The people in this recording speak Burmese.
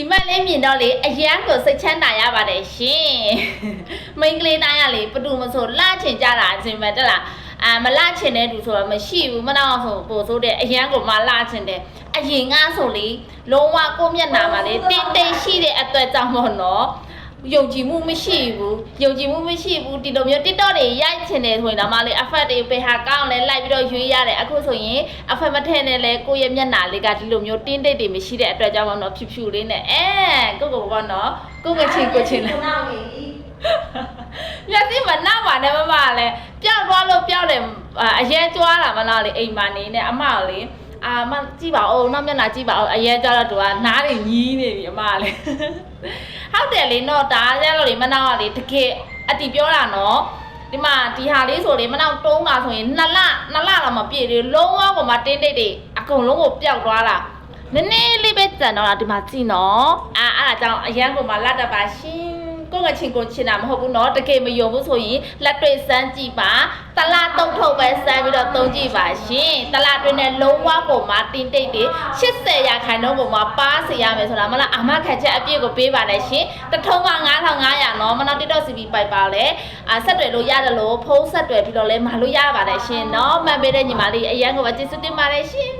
ဒီမက်လေးမြင်တော့လေအရန်ကိုစိတ်ချမ်းသာရပါတယ်ရှင်မိန်းကလေးတိုင်းကလေဘသူမဆိုလှချင်ကြတာအချင်းပဲတက်လားအာမလှချင်တဲ့သူဆိုတော့မရှိဘူးမတော့ဆိုပို့ဆိုတဲ့အရန်ကိုမလှချင်တယ်အရင်ကဆိုလေလုံးဝကိုယ့်မျက်နှာမှာလေတင်းတင်းရှိတဲ့အတွက်ကြောင့်မို့နော် ယုံကြည်မှုမရှိဘူးယုံကြည်မှုမရှိဘူးဒီလိုမျိုး TikTok တွေရိုက်ချင်တယ်ဆိုရင်တော့မလေး effect တွေပဲဟာကောင်းလဲလိုက်ပြီးတော့ရွေးရတယ်အခုဆိုရင် effect မထည့်နဲ့လဲကိုယ့်ရဲ့မျက်နှာလေးကဒီလိုမျိုးတင်းတိတ်တွေမရှိတဲ့အတွက်ကြောင့်မို့နော်ဖြူဖြူလေးနဲ့အဲကိုကိုဘောနော်ကိုကချင်းကိုချင်းလဲနောက်ကြီးမျက်စိမနှောက်ပါနဲ့မမလည်းပျောက်သွားလို့ပျောက်တယ်အာအရဲကြွားတာမလားလေအိမ်မနေနဲ့အမကလေ အာမကြည့်ပါဦးနောက်မျက်နှာကြည့်ပါဦးအရဲကြွားတော့သူကနားတွေညီးနေပြီအမကလည်းဟုတ်တယ်လေနော်ဒါကြတော့လေမနှောက်ကလေတကယ်အတီပြောတာနော်ဒီမှာဒီဟာလေးဆိုလေမနောက်တုံးတာဆိုရင်နှစ်လနှစ်လတော့မပြည့်သေးဘူးလုံးဝကိုမှတင်းတိတ်တွေအကုန်လုံးကိုပျောက်သွားတာနည်းနည်းလေးပဲကြံတော့တာဒီမှာကြည့်နော်အာအဲ့ဒါကြောင့်အရန်ကိုမှလတ်တပါရှင် ကိုယ့်ကချင်းကိုချင်းတာမဟုတ်ဘူးเนาะတကယ်မယုံဘူးဆိုရင်လက်တွေ့စမ်းကြည့်ပါတလားတုံးထုတ်ပဲစမ်းပြီးတော့သုံးကြည့်ပါရှင်တလားတွင်းနဲ့လုံးဝကိုမှတင်းတိတ်တွေ80ရာခိုင်နှုန်းကိုမှပါစေရမယ်ဆိုတာမလားအမခက်ချက်အပြည့်ကိုပေးပါလေရှင်တထုံးက9500เนาะမနောက် TikTok CP ပိုက်ပါလေအာဆက်တွေလို့ရတယ်လို့ဖုန်းဆက်တွေပြီးတော့လဲမလို့ရပါတယ်ရှင်เนาะမှတ်ပေးတဲ့ညီမလေးအရန်ကိုပဲကျေးဇူးတင်ပါတယ်ရှင်